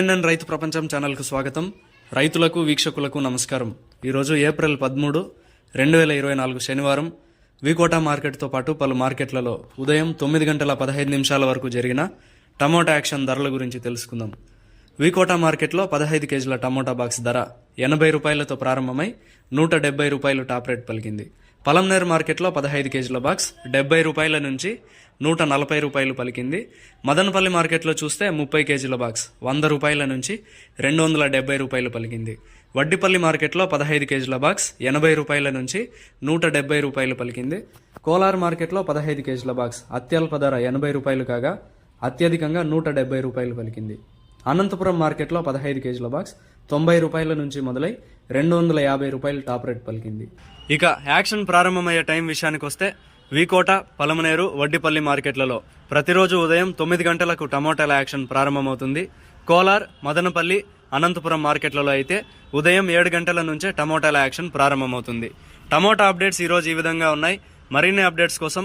CNN రైతు ప్రపంచం ఛానల్కు స్వాగతం. రైతులకు వీక్షకులకు నమస్కారం. ఈరోజు ఏప్రిల్ పదమూడు రెండు వేల ఇరవై నాలుగు శనివారం. వికోటా మార్కెట్తో పాటు పలు మార్కెట్లలో ఉదయం తొమ్మిది గంటల పదహైదు నిమిషాల వరకు జరిగిన టమోటా యాక్షన్ ధరల గురించి తెలుసుకుందాం. వికోటా మార్కెట్లో పదహైదు కేజీల టమోటా బాక్స్ ధర ఎనభై రూపాయలతో ప్రారంభమై నూట డెబ్బై రూపాయలు టాప్ రేట్ పలికింది. పలంనేర్ మార్కెట్లో పదహైదు కేజీల బాక్స్ డెబ్బై రూపాయల నుంచి నూట నలభై రూపాయలు పలికింది. మదనపల్లి మార్కెట్లో చూస్తే ముప్పై కేజీల బాక్స్ వంద రూపాయల నుంచి రెండు వందల డెబ్బై రూపాయలు పలికింది. వడ్డిపల్లి మార్కెట్లో పదహైదు కేజీల బాక్స్ ఎనభై రూపాయల నుంచి నూట డెబ్బై రూపాయలు పలికింది. కోలార్ మార్కెట్లో పదహైదు కేజీల బాక్స్ అత్యల్ప ధర ఎనభై రూపాయలు కాగా అత్యధికంగా నూట డెబ్బై రూపాయలు పలికింది. అనంతపురం మార్కెట్లో పదహైదు కేజీల బాక్స్ తొంభై రూపాయల నుంచి మొదలై రెండు వందల యాభై రూపాయలు టాప్ రేట్ పలికింది. ఇక యాక్షన్ ప్రారంభమయ్యే టైం విషయానికి వస్తే వీకోట పలమనేరు వడ్డిపల్లి మార్కెట్లలో ప్రతిరోజు ఉదయం తొమ్మిది గంటలకు టమోటాల యాక్షన్ ప్రారంభమవుతుంది. కోలార్ మదనపల్లి అనంతపురం మార్కెట్లలో అయితే ఉదయం ఏడు గంటల నుంచే టమోటాల యాక్షన్ ప్రారంభమవుతుంది. టమోటా అప్డేట్స్ ఈరోజు ఈ విధంగా ఉన్నాయి. మరిన్ని అప్డేట్స్ కోసం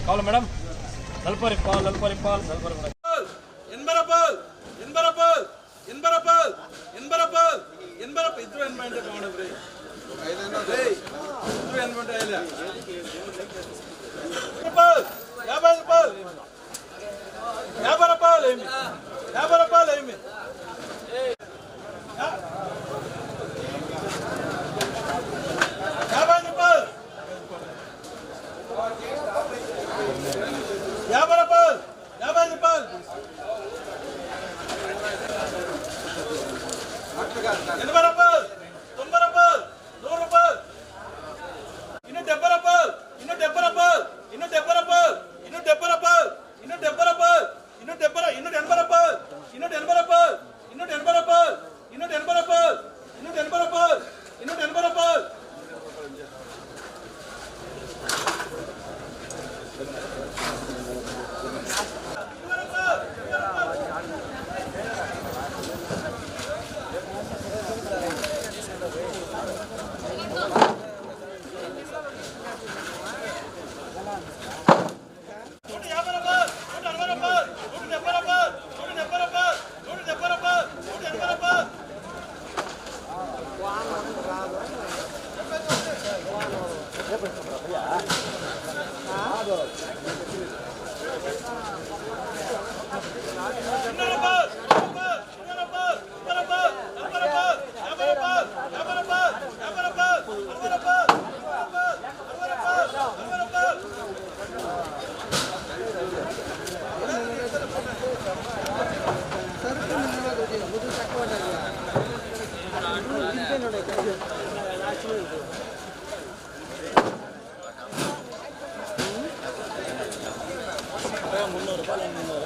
காலம் மேடம் நல்பரிப்பால் நல்பரிப்பால் நல்பரி மேடம் என்பரப்பால் என்பரப்பால் என்பரப்பால் என்பரப்பால் என்பரப்ப ಇದು ಏನ್ ಮಾಡ್ರಿ ಮಾಡಬ್ರಿ ಇದು ಏನ್ ಮಾಡ್ರಿ ಇಲ್ಲ ಯಾವಾಗ అట్లా కాదు বলেন। না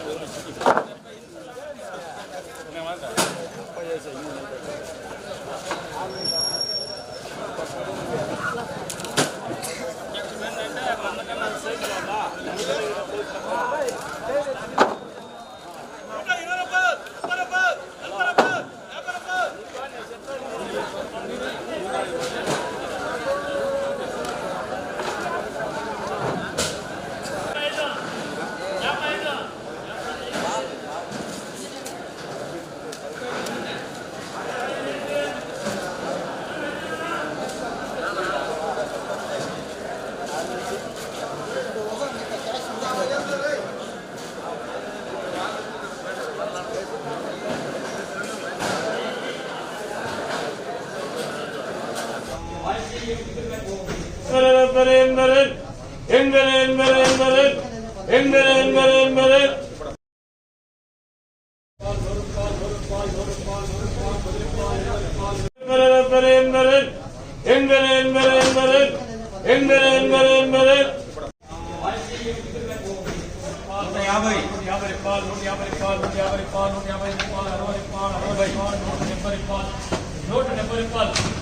எங்கள் எங்கள் எங்கள் எங்கள் எங்கள் எங்கள் எங்கள் எங்கள் எங்கள் எங்கள் எங்கள் எங்கள் యాభై యాభై రూపాయలు నూట యాభై రూపాయలు నూట యాభై రూపాయలు నూట యాభై రూపాయలు అరవై రూపాయలు అరవై రూపాయలు నూట డెబ్బై రూపాయలు నూట డెబ్బై రూపాయలు